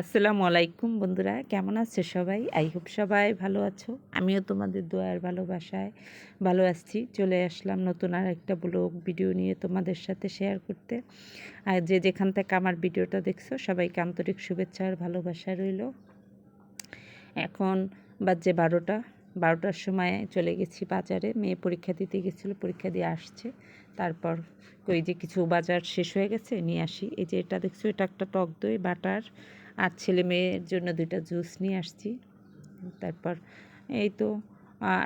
আসসালামু আলাইকুম বন্ধুরা, কেমন আছো সবাই? আই হোপ সবাই ভালো আছো। আমিও তোমাদের দোয়ার ভালোবাসায় ভালো আসছি চলে আসলাম নতুন আর একটা ব্লগ ভিডিও নিয়ে তোমাদের সাথে শেয়ার করতে। আর যে যেখান থেকে আমার ভিডিওটা দেখছ, সবাইকে আন্তরিক শুভেচ্ছা আর ভালোবাসা রইল। এখন বাজে বারোটা, বারোটার সময় চলে গেছি বাজারে। মেয়ে পরীক্ষা দিতে গেছিল, পরীক্ষা দিয়ে আসছে। তারপর ওই যে কিছু বাজার শেষ হয়ে গেছে, নিয়ে আসি। এই যে এটা দেখছ, এটা একটা টক দই, বাটার আর ছেলে মেয়ের জন্য দুইটা জুস নিয়ে আসছি। তারপর এই তো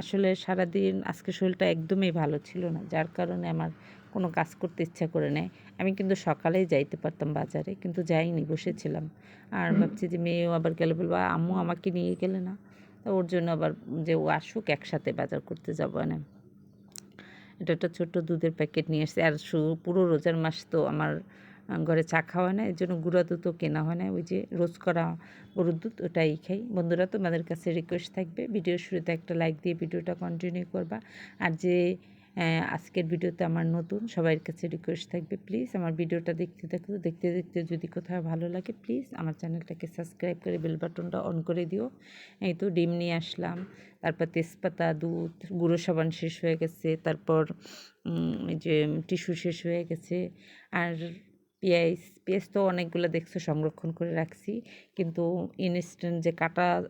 আসলে সারাদিন আজকে শরীরটা একদমই ভালো ছিল না যার কারণে আমার কোনো কাজ করতে ইচ্ছা করে নেয় আমি কিন্তু সকালেই যাইতে পারতাম বাজারে কিন্তু যাইনি বসেছিলাম। আর ভাবছি যে মেয়েও আবার গেলে বলব আম্মু আমাকে নিয়ে গেলে না? তা ওর জন্য আবার যে ও আসুক একসাথে বাজার করতে যাব না এটা একটা ছোট্ট দুধের প্যাকেট নিয়ে এসেছি আর পুরো রোজার মাস তো আমার ঘরে চা খাওয়া না এর জন্য গুঁড়া দুধও কেনা হয় না ওই যে রোজ করা গরুর দুধ, ওটাই খাই। বন্ধুরা, তোমাদের কাছে রিকোয়েস্ট থাকবে ভিডিওর শুরুতে একটা লাইক দিয়ে ভিডিওটা কন্টিনিউ করবা। আর যে আজকের ভিডিওতে আমার নতুন সবার কাছে রিকোয়েস্ট থাকবে প্লিজ আমার ভিডিওটা দেখতে থাকো। দেখতে দেখতে যদি কোথাও ভালো লাগে প্লিজ আমার চ্যানেলটাকে সাবস্ক্রাইব করে বেল বাটনটা অন করে দিও। এই তো ডিম নিয়ে আসলাম, তারপর তেজপাতা, দুধ, গুঁড়ো সাবান শেষ হয়ে গেছে, তারপর যে টিস্যু শেষ হয়ে গেছে। আর পেঁয়াজ পেঁয়াজ তো অনেকগুলো দেখছ সংরক্ষণ করে রাখছি। কিন্তু ইনস্ট্যান্ট যে কাটার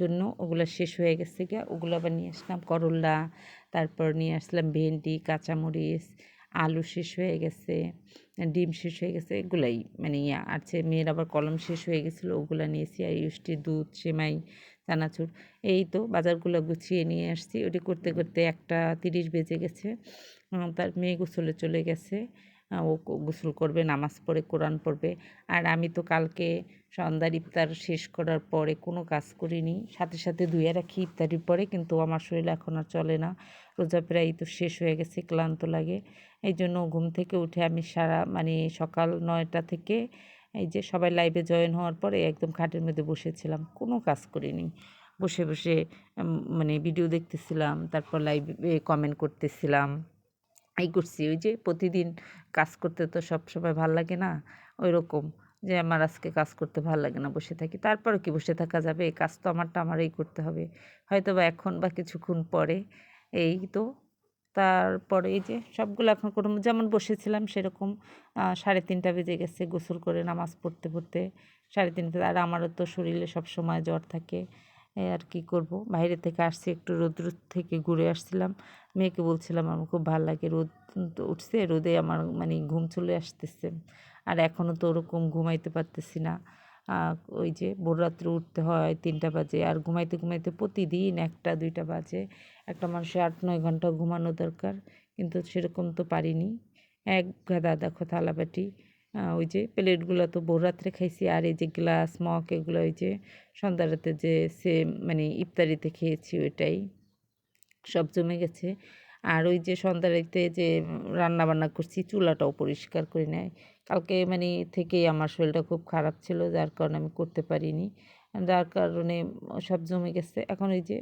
জন্য ওগুলো শেষ হয়ে গেছে গিয়া ওগুলো আবার নিয়ে আসলাম করল্লা তারপর নিয়ে আসলাম ভেন্ডি, কাঁচামরিচ, আলু শেষ হয়ে গেছে, ডিম শেষ হয়ে গেছে, এগুলাই মানে ইয়া। আছে মেয়ের আবার কলম শেষ হয়ে গেছিল, ওগুলো নিয়েছি, আর ইউষ্টি দুধ, সেমাই, চানাচুর, এই তো বাজারগুলো গুছিয়ে নিয়ে আসছি। ওটি করতে করতে একটা তিরিশ বেজে গেছে তার মেয়ে গোসলে চলে গেছে। ও গোসল করবে, নামাজ পড়ে, কোরআন পড়বে। আর আমি তো কালকে সন্ধ্যার ইফতার শেষ করার পরে কোনো কাজ করিনি। সাথে সাথে ধুয়ে রাখি ইফতারির পরে, কিন্তু আমার শরীর এখন আর চলে না। রোজা প্রায় তো শেষ হয়ে গেছে, ক্লান্ত লাগে। এই জন্য ঘুম থেকে উঠে আমি সারা মানে সকাল নয়টা থেকে এই যে সবাই লাইভে জয়েন হওয়ার পরে একদম খাটের মধ্যে বসেছিলাম। কোনো কাজ করিনি। বসে বসে মানে ভিডিও দেখতেছিলাম, তারপর লাইভে কমেন্ট করতেছিলাম। এই করছি। ওই যে প্রতিদিন কাজ করতে তো সব সময় ভালো লাগে না? ওই রকম যে আমার আজকে কাজ করতে ভালো লাগে না, বসে থাকি। তারপরে কি বসে থাকা যাবে? এই কাজ তো আমারটা আমারই করতে হবে। হয়তো বা এখন বা কিছুক্ষণ পরে। এই তো। তারপরে এই যে সবগুলো এখন কোনো যেমন বসেছিলাম সেরকম সাড়ে তিনটা বেজে গেছে গোসল করে নামাজ পড়তে পড়তে। সাড়ে তিনটা, আর আমারও তো শরীরে সব সময় জ্বর থাকে। আর কি করব। বাইরে থেকে আসছি, একটু রোদ থেকে ঘুরে আসছিলাম। মেয়েকে বলছিলাম, আমার খুব ভালো লাগে রোদ তো উঠছে, রোদে আমার মানে ঘুম চলে আসতেছে। আর এখনও তো ওরকম ঘুমাইতে পারতেছি না। ওই যে ভোর রাত্রে উঠতে হয় তিনটা বাজে। আর ঘুমাইতে ঘুমাইতে প্রতিদিন একটা, দুইটা বাজে। একটা মানুষের আট, নয় ঘণ্টা ঘুমানো দরকার। কিন্তু সেরকম তো পারিনি। এক গাদা, দেখো থালাবাটি। ওই যে প্লেটগুলো তো ভোর রাত্রে খাইছি, আর এই যে গ্লাস, মগ এগুলো ওই যে সন্ধ্যা রাতে যে সে মানে ইফতারিতে খেয়েছি ওইটাই। সব জমে গেছে। আর ওই যে সন্ধ্যারাতে যে রান্না বান্না করছি, চুলাটাও পরিষ্কার করে নেয় কালকে মানে থেকেই আমার শরীরটা খুব খারাপ ছিল, যার কারণে আমি করতে পারিনি। যার কারণে সব জমে গেছে। এখন ওই যে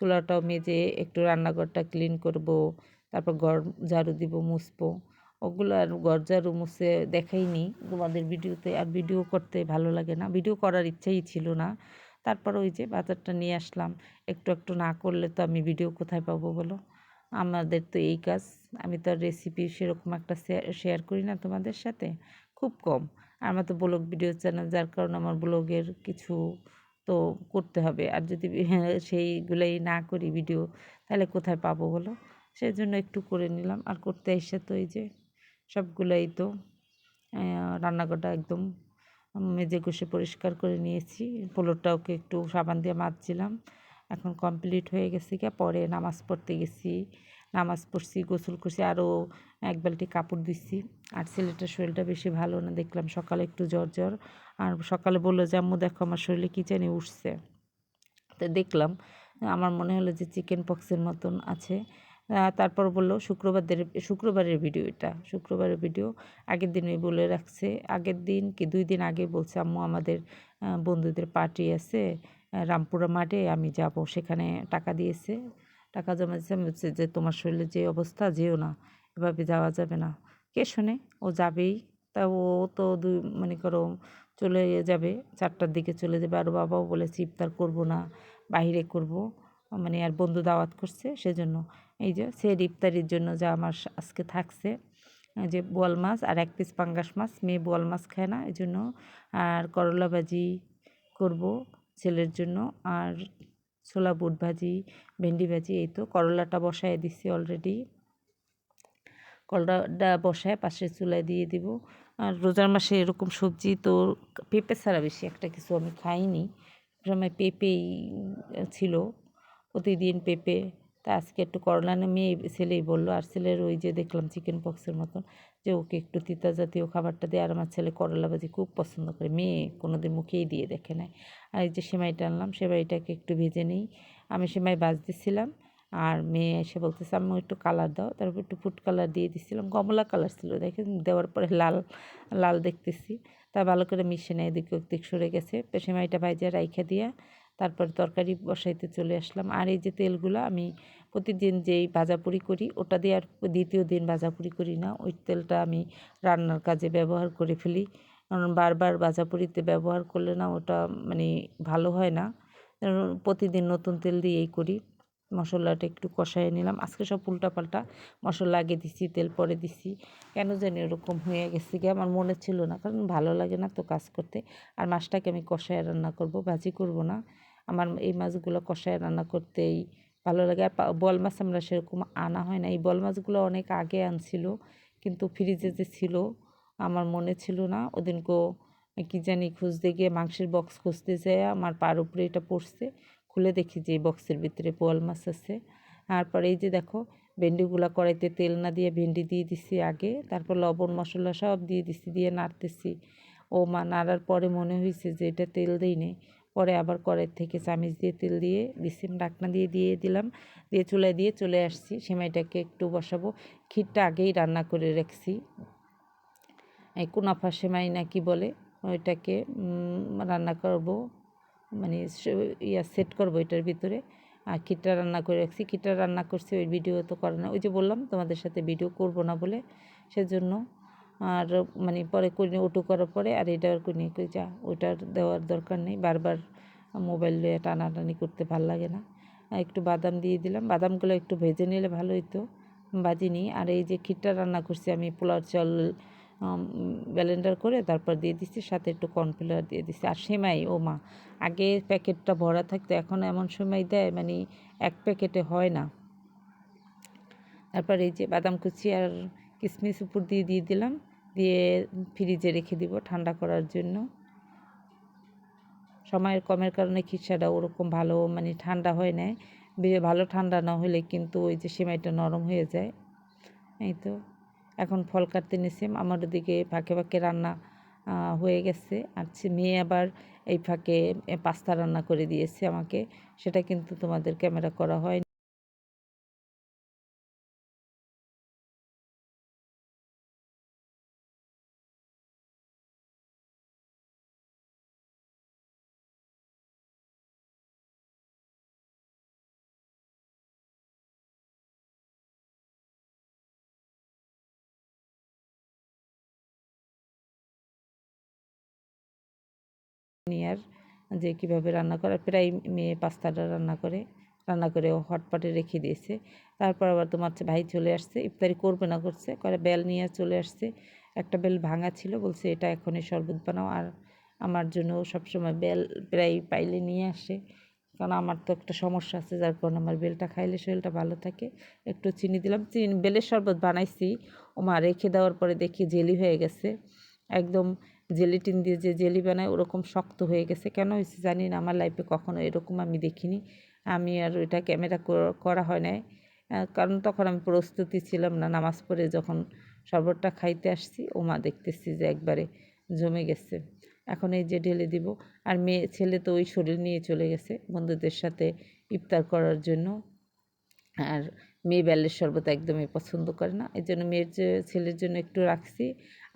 চুলাটাও মেজে একটু রান্নাঘরটা ক্লিন করব, তারপর ঘর ঝাড়ু দিব, মুছবো। ওগুলো আর ঝাড়ু মুছে দেখাইনি। তোমাদের ভিডিওতে আর ভিডিও করতে ভালো লাগে না। ভিডিও করার ইচ্ছাই ছিল না। তারপর ওই যে বাজারটা নিয়ে আসলাম। একটু একটু না করলে তো আমি ভিডিও কোথায় পাবো বলো? আমাদের তো এই কাজ। আমি তো রেসিপি সেরকম একটা শেয়ার করি না তোমাদের সাথে। খুব কম। আর আমার তো ব্লগ ভিডিও চ্যানেল যার কারণে আমার ব্লগের কিছু তো করতে হবে। আর যদি সেইগুলোই না করি ভিডিও তাহলে কোথায় পাবো বলো? সেই জন্য একটু করে নিলাম। আর করতে এসে তো এই যে সবগুলোই তো রান্নাঘরটা একদম মেজে ঘষে পরিষ্কার করে নিয়েছি। পোলোরটাওকে একটু সাবান দিয়ে মাজছিলাম। এখন কমপ্লিট হয়ে গেছে গিয়ে পরে নামাজ পড়তে গেছি। নামাজ পড়ছি, গোসল করছি আরও এক বালতি কাপড় দিচ্ছি। আর ছেলেটার শরীরটা বেশি ভালো না, দেখলাম সকালে একটু জ্বর জ্বর। আর সকালে বলল যে আম্মু দেখো আমার শরীরে কী জানি উঠছে। তো দেখলাম, আমার মনে হলো যে চিকেন পক্সের মতন আছে। তারপর বলল শুক্রবারের শুক্রবারের ভিডিও এটা। শুক্রবারের ভিডিও আগের দিনই বলে রাখছে। আগের দিন কি, দুই দিন আগে বলছে, আম্মু, আমাদের বন্ধুদের পার্টি আছে রামপুরা মাঠে, আমি যাব। সেখানে টাকা দিয়েছে। টাকা জমা দিয়েছে আমি বলছি যে, তোমার শরীরে যে অবস্থা, যেও না। এভাবে যাওয়া যাবে না। কে শোনে? ও যাবেই। তা ও তো দুই, মনে করো, চলে যাবে, চারটার দিকে চলে যাবে। আর বাবাও বলেছে, ইফতার করব না, বাইরে করব। মানে আর বন্ধু দাওয়াত করছে, সেজন্য এই যে সে ইফতারির জন্য যা আমার আজকে থাকছে। যে বোয়াল মাছ আর এক পিস পাঙ্গাস মাছ, মেয়ে বোয়াল মাছ খায় না, এই জন্য আর করলা ভাজি করব ছেলের জন্য। আর ছোলা বুট ভাজি, ভেন্ডি ভাজি, এই তো করলাটা বসায় দিচ্ছি অলরেডি করলাটা বসায় পাশে চুলায় দিয়ে দিব। আর রোজার মাসে এরকম সবজি তো পেঁপে ছাড়া বেশি একটা কিছু আমি খাইনি। সময় পেঁপেই ছিল। প্রতিদিন পেঁপে, তা আজকে একটু করলা মেয়ে ছেলেই বলল, আর ছেলের ওই যে দেখলাম চিকেন পক্সের মতন, যে ওকে একটু তিতা জাতীয় খাবারটা দিয়ে, আর আমার ছেলে করলা ভাজি খুব পছন্দ করে। মেয়ে কোনো দিন মুখেই দিয়ে দেখে নেয় আর এই যে সেমাইটা আনলাম সেমাইটাকে একটু ভেজে নিই। আমি সেমাই বাজ দিছিলাম আর মেয়ে এসে বলতেছে আমি একটু কালার দাও। তারপর একটু ফুড কালার দিয়ে দিচ্ছিলাম কমলা কালার ছিল দেখে দেওয়ার পরে লাল লাল দেখতেছি। তা ভালো করে মিশে নেয় এদিক ওদিক সরে গেছে। সেমাইটা ভাইজা রাইখা দিয়া তারপর তরকারি বসাইতে চলে আসলাম। আর এই যে তেলগুলো আমি প্রতিদিন যেই ভাজাপুরি করি, ওটা দিয়ে আর দ্বিতীয় দিন ভাজাপুরি করি না। ওই তেলটা আমি রান্নার কাজে ব্যবহার করে ফেলি। কারণ বারবার ভাজাপুরিতে ব্যবহার করলে না ওটা মানে ভালো হয় না। প্রতিদিন নতুন তেল দিয়েই করি। মশলাটা একটু কষায় নিলাম। আজকে সব উল্টাপাল্টা মশলা আগে দিছি, তেল পরে দিছি। কেন জানি ওরকম হয়ে গেছে গিয়ে আমার মনে ছিল না। কারণ ভালো লাগে না তো কাজ করতে। আর মাছটাকে আমি কষায় রান্না করব, ভাজি করব না। আমার এই মাছগুলো কষায় রান্না করতেই ভালো লাগে। আর বল মাছ আমরা সেরকম আনা হয় না। এই বল মাছগুলো অনেক আগে আনছিল, কিন্তু ফ্রিজে যে ছিল, আমার মনে ছিল না। ওদিনকেও কি জানি খুঁজতে গিয়ে মাংসের বক্স খুঁজতে যায় আমার পার উপরে এটা পড়ছে। খুলে দেখি যে এই বক্সের ভিতরে বোয়াল মাছ আছে। তারপরে এই যে দেখো, ভেন্ডিগুলো কড়াইতে তেল না দিয়ে ভেন্ডি দিয়ে দিছি আগে, তারপর লবণ, মশলা সব দিয়ে দিছি, দিয়ে নাড়তেছি। ও মা, নাড়ার পরে মনে হয়েছে যে এটা তেল দিই নেই। পরে আবার কড়াই থেকে চামিচ দিয়ে তেল দিয়ে দিছি ডাকনা দিয়ে দিয়ে দিলাম। দিয়ে চুলায় দিয়ে চলে আসছি। সেমাইটাকে একটু বসাবো। ক্ষীরটা আগেই রান্না করে রাখছি। এই কুনাফা সেমাই নাকি বলে, ওইটাকে রান্না করব। মানে ইয়া সেট করব এটার ভিতরে। আর খিটটা রান্না করে রাখছি। খিটটা রান্না করছি, ওই ভিডিও তো করে না। ওই যে বললাম, তোমাদের সাথে ভিডিও করব না বলে। সেজন্য আর মানে পরে করে ওটু করার পরে আর এটা করে নিয়ে যা, ওইটার দেওয়ার দরকার নেই। বারবার মোবাইল নিয়ে টানাটানি করতে ভালো লাগে না। একটু বাদাম দিয়ে দিলাম। বাদামগুলো একটু ভেজে নিলে ভালো হতো বাজিনি আর এই যে খিটটা রান্না করছি আমি পোলার চাল ব্যালেন্ডার করে তারপর দিয়ে দিচ্ছি সাথে একটু কর্নফ্লাওয়ার দিয়ে দিচ্ছি আর সেমাই, ও মা, আগে প্যাকেটটা ভরা থাকতো, এখন এমন সময় দেয় মানে এক প্যাকেটে হয় না। তারপর এই যে বাদাম কুচি আর কিশমিশ উপর দিয়ে দিয়ে দিলাম। দিয়ে ফ্রিজে রেখে দিব ঠান্ডা করার জন্য। সময়ের কমের কারণে খিসাটা ওরকম ভালো মানে ঠান্ডা হয় না ভালো ঠান্ডা না হলে কিন্তু ওই যে সেমাইটা নরম হয়ে যায়। এই তো, এখন ফল কাটতে নিছি আমার ওদিকে ফাঁকে ফাঁকে রান্না হয়ে গেছে। আর মেয়ে আবার এই ফাঁকে পাস্তা রান্না করে দিয়েছে আমাকে। সেটা কিন্তু তোমাদের ক্যামেরা করা হয় নিয়ার যে কীভাবে রান্না করা প্রায় মেয়ে পাস্তাটা রান্না করে রান্না করে হটপটে রেখে দিয়েছে। তারপর আবার তোমার ভাই চলে আসছে, ইফতারি করবে না করছে করে বেল নিয়ে চলে আসছে। একটা বেল ভাঙা ছিল, বলছে এটা এখনই শরবত বানাও। আর আমার জন্য সবসময় বেল প্রায় পাইলে নিয়ে আসে। কারণ আমার তো একটা সমস্যা আছে, যার কারণে আমার বেলটা খাইলে শরীরটা ভালো থাকে। একটু চিনি দিলাম, চিনি, বেলের শরবত বানাইছি। ও মা রেখে দেওয়ার পরে দেখি জেলি হয়ে গেছে। একদম জেলিটিন দিয়ে যে জেলি বানায় ওরকম শক্ত হয়ে গেছে। কেন হয়েছে জানি না, আমার লাইফে কখনো এরকম আমি দেখিনি। আমি আর ওইটা ক্যামেরা করা হয় নাই। কারণ তখন আমি প্রস্তুতি ছিলাম না। নামাজ পড়ে যখন শরবতটা খাইতে আসছি ও মা দেখতেছি যে একবারে জমে গেছে। এখন এই যে ঢেলে দিব। আর মেয়ে, ছেলে তো ওই শরীর নিয়ে চলে গেছে বন্ধুদের সাথে ইফতার করার জন্য। আর মেয়ে বেলের শরবত একদমই পছন্দ করে না। এই জন্য মেয়ের যে ছেলের জন্য একটু রাখছি।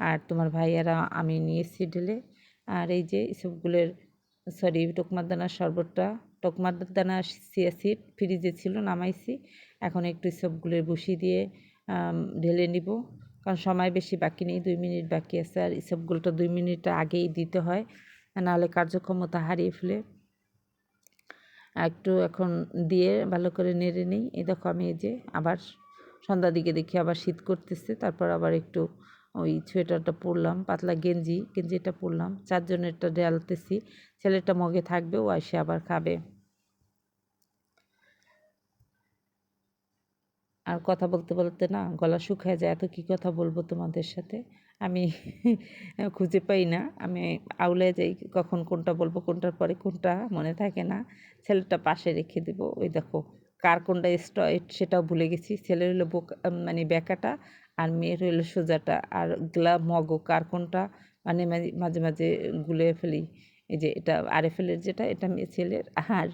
আর তোমার ভাইয়ারা আমি নিয়েছি ঢেলে। আর এই যে এসবগুলোর সরি টোকমার দানার শরবতটা টোকমার দানা সিয়াসিড ফ্রিজে ছিল, নামাইছি। এখন একটু সবগুলোর বসিয়ে দিয়ে ঢেলে নিব। কারণ সময় বেশি বাকি নেই, দুই মিনিট বাকি আছে। আর ইসবগুলোটা দুই মিনিট আগেই দিতে হয়। নাহলে কার্যক্ষমতা হারিয়ে ফেলে। একটু এখন দিয়ে ভালো করে নেড়ে নিই। এই দেখো আমি এই যে আবার সন্ধ্যার দিকে দেখি আবার শীত করতেছে, তারপর আবার একটু ওই সোয়েটারটা পরলাম, পাতলা গেঞ্জি, গেঞ্জিটা পরলাম। চারজনেরটা ডালতেছি ছেলেটা মগে থাকবে, ও এসে আবার খাবে। আর কথা বলতে বলতে না গলা শুকায় যায়, এত কী কথা বলব তোমাদের সাথে? আমি খুঁজে পাই না। আমি আউলে যাই কখন কোনটা বলব, কোনটার পরে কোনটা মনে থাকে না। ছেলেটা পাশে রেখে দেব। ওই দেখো, কার কোনটা স্ট্রয়েট সেটাও ভুলে গেছি। ছেলের হলো বোকা মানে ব্যাকাটা আর মেয়ের হইল সোজাটা। আর গ্লা মগো, কার কোনটা মানে মাঝে মাঝে গুলে ফেলি। এই যে এটা আরএফএলের যেটা, এটা মেয়ে ছেলের। আর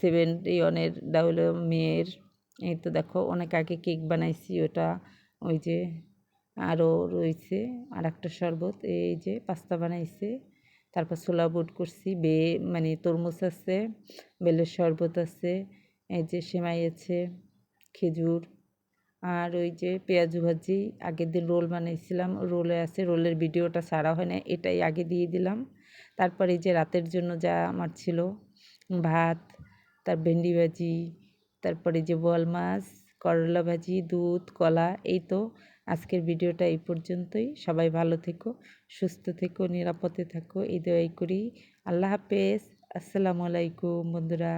সেভেন ইয়নের ইয়নেরটা হলো মেয়ের। এই তো দেখো, অনেক আগে কেক বানাইছি ওটা। ওই যে আরও রয়েছে আর একটা শরবত, এই যে পাস্তা বানাইছে। তারপর ছোলা বুট করছি, বে মানে তরমুজ আছে, বেলের শরবত আছে, এই যে সেমাই আছে, খেজুর, আর ওই যে পেঁয়াজু ভাজি। আগের দিন রোল বানাইছিলাম, রোলে আছে, রোলের ভিডিওটা ছাড়া হয় না এটাই আগে দিয়ে দিলাম। তারপরে এই যে রাতের জন্য যা আমার ছিল, ভাত, তার ভেন্ডি ভাজি, তারপরে যে বোয়াল মাছ, করলা ভাজি, দুধ, কলা, এই তো আজকের ভিডিওটা এই পর্যন্তই। সবাই ভালো থেকো, সুস্থ থেকো, নিরাপদে থাকো। এই দোয়াই করি। আল্লাহ হাফেজ। আসসালামু আলাইকুম বন্ধুরা।